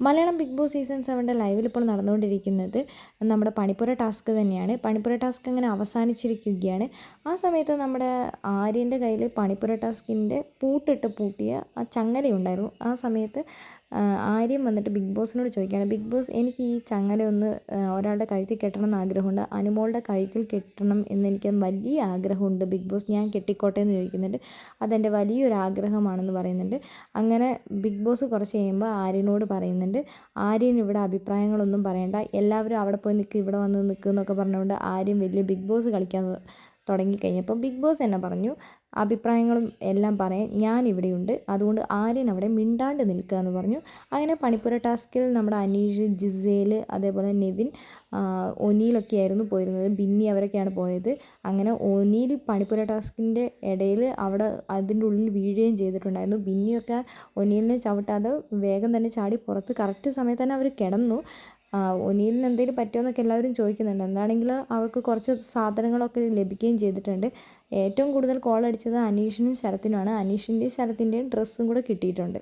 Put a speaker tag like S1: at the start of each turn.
S1: Malayalam big boss season സെവന്റെ ലൈവിൽ ഇപ്പോൾ നടന്നുകൊണ്ടിരിക്കുന്നത് നമ്മുടെ പണിപ്പുര ടാസ്ക് തന്നെയാണ്. പണിപ്പുര ടാസ്ക് അങ്ങനെ അവസാനിച്ചിരിക്കുകയാണ്. ആ സമയത്ത് നമ്മുടെ ആര്യന്റെ കയ്യിൽ പണിപ്പുര ടാസ്കിന്റെ പൂട്ടിട്ട് പൂട്ടിയ ആ ചങ്ങലയുണ്ടായിരുന്നു. ആ സമയത്ത് ആര്യം വന്നിട്ട് ബിഗ് ബോസിനോട് ചോദിക്കുകയാണ്. ബിഗ് ബോസ് എനിക്ക് ഈ ചങ്ങല ഒന്ന് ഒരാളുടെ കഴുത്തിൽ കെട്ടണം എന്ന് ആഗ്രഹമുണ്ട്. അനുമോളുടെ കഴുത്തിൽ കെട്ടണം എന്ന് എനിക്ക് വലിയ ആഗ്രഹമുണ്ട്. ബിഗ് ബോസ് ഞാൻ കെട്ടിക്കോട്ടെ എന്ന് ചോദിക്കുന്നുണ്ട്. അതെന്റെ വലിയൊരു ആഗ്രഹമാണെന്ന് പറയുന്നുണ്ട്. അങ്ങനെ ബിഗ് ബോസ് കുറച്ച് കഴിയുമ്പോൾ ആര്യനോട് പറയുന്നുണ്ട്. ആര്യൻ ഇവിടെ അഭിപ്രായങ്ങളൊന്നും പറയണ്ട. എല്ലാവരും അവിടെ പോയി നിൽക്കുക ഇവിടെ വന്ന് നിൽക്കുക എന്നൊക്കെ പറഞ്ഞുകൊണ്ട് ആര്യം വലിയ ബിഗ് ബോസ് കളിക്കാൻ തുടങ്ങിക്കഴിഞ്ഞപ്പോൾ ബിഗ് ബോസ് എന്നെ പറഞ്ഞു അഭിപ്രായങ്ങളും എല്ലാം പറയാൻ ഞാൻ ഇവിടെയുണ്ട്. അതുകൊണ്ട് ആര്യൻ അവിടെ മിണ്ടാണ്ട് നിൽക്കുക എന്ന് പറഞ്ഞു. അങ്ങനെ പണിപ്പുര ടാസ്കിൽ നമ്മുടെ അനീഷ് ജിസേൽ അതേപോലെ നെവിൻ ഒനിയിലൊക്കെ ആയിരുന്നു പോയിരുന്നത്. ബിന്നി അവരൊക്കെയാണ് പോയത്. അങ്ങനെ ഒനിയിൽ പണിപ്പുര ടാസ്കിന്റെ ഇടയിൽ അവിടെ അതിന്റെ ഉള്ളിൽ വീഴുകയും ചെയ്തിട്ടുണ്ടായിരുന്നു. ബിന്നിയൊക്കെ ഒനിയിലിനെ ചവിട്ടാതെ വേഗം തന്നെ ചാടി പുറത്ത് കറക്റ്റ് സമയത്ത് തന്നെ അവർ കിടന്നു. ഒനീലിന് എന്തെങ്കിലും പറ്റുമോ എന്നൊക്കെ എല്ലാവരും ചോദിക്കുന്നുണ്ട്. എന്താണെങ്കിൽ അവർക്ക് കുറച്ച് സാധനങ്ങളൊക്കെ ലഭിക്കുകയും ചെയ്തിട്ടുണ്ട്. ഏറ്റവും കൂടുതൽ കോൾ അടിച്ചത് അനീഷിനും ശരത്തിനുമാണ്. അനീഷിന്റെയും ശരത്തിന്റെയും ഡ്രസ്സും കൂടെ കിട്ടിയിട്ടുണ്ട്.